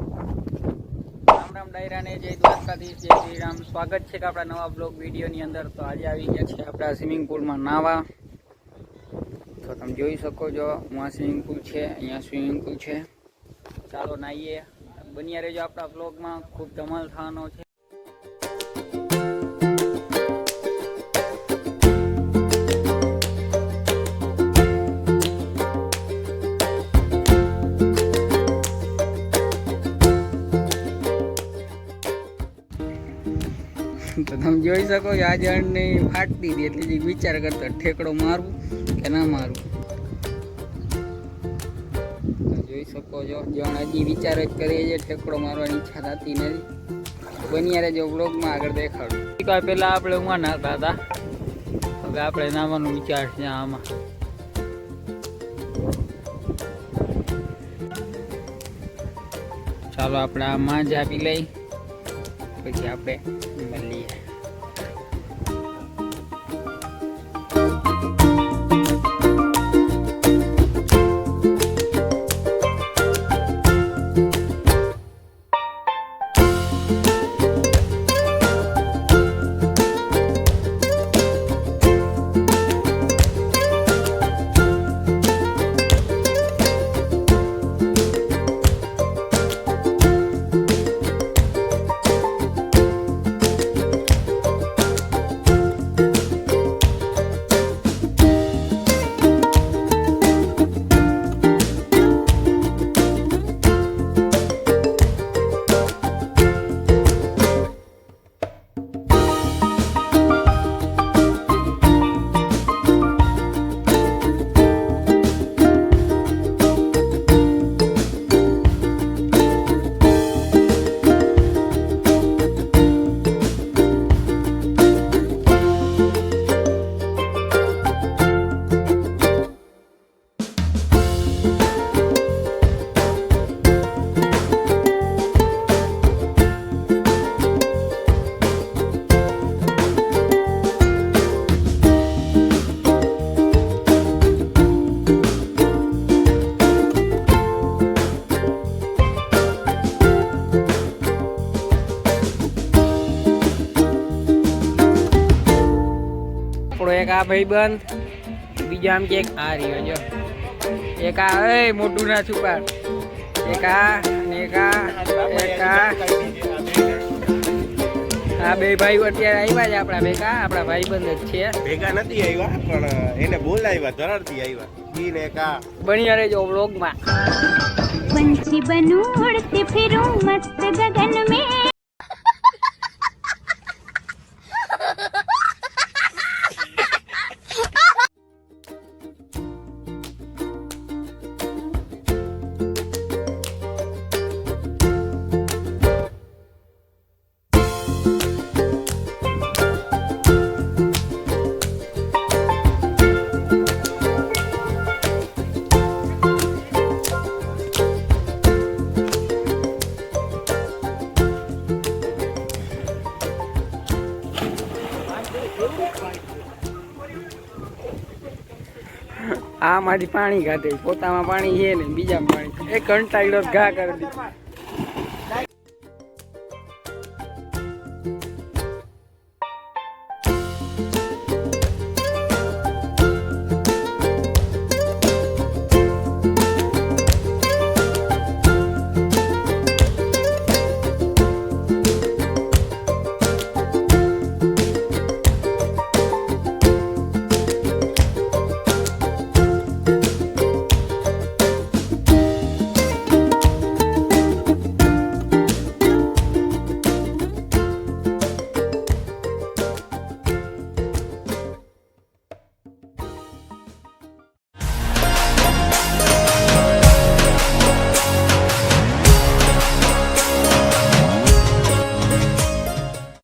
રામ રામ ડાયરાને જય દ્વારકાધીશ સ્વાગત છે કે આપણા નવા બ્લોગ વિડીયોની અંદર. તો આજે આવી ગયા છે આપણા સ્વિમિંગ પુલમાં નાવા. તો તમે જોઈ શકો છો આ સ્વિમિંગ પુલ છે, અહીંયા સ્વિમિંગ પુલ છે. ચાલો નાહીએ. બન્યા રહેજો આપણા બ્લોગમાં. ખૂબ ધમાલ થવાનો છે. તો તમે જોઈ શકો આ જણને ફાટતી હતી એટલે જે વિચાર કરતો ઠેકડો મારવું કે ના મારવું. જોઈ શકો છો જણ હજી વિચાર જ કરીએ છે ઠેકડો મારવાની ઈચ્છા થતી નથી. બની રહેજો બ્લોગમાં આગળ દેખાડું. પહેલાં આપણે ઊંઘા નાતા હતા. હવે આપણે નાવાનો વિચાર છે આમાં. ચાલો આપણે આ માં જ આપી લઈ. પછી આપણે મળીએ આપણો એક આ ભાઈબંધ બીજો આમ કે એક આ રહ્યો જો. એક આ એ મોટું ના છુપા એક આ એક આ એક આ. આ બે ભાઈઓ અત્યારે આવ્યા છે આપણા ભેગા. આપણા ભાઈબંધ જ છે. ભેગા નથી આવ્યા પણ એને બોલાવ્યા ધરાડથી આવ્યા ઈ ને કા બન્યા રહેજો વ્લોગમાં પંછી બનું ઉડતી ફિરું મસ્ત ગગન મેં में આમાંથી પાણી કાઢે પોતામાં પાણી છે ને બીજામાં પાણી એ કંટાળ્યો ઘા કરી દીધું.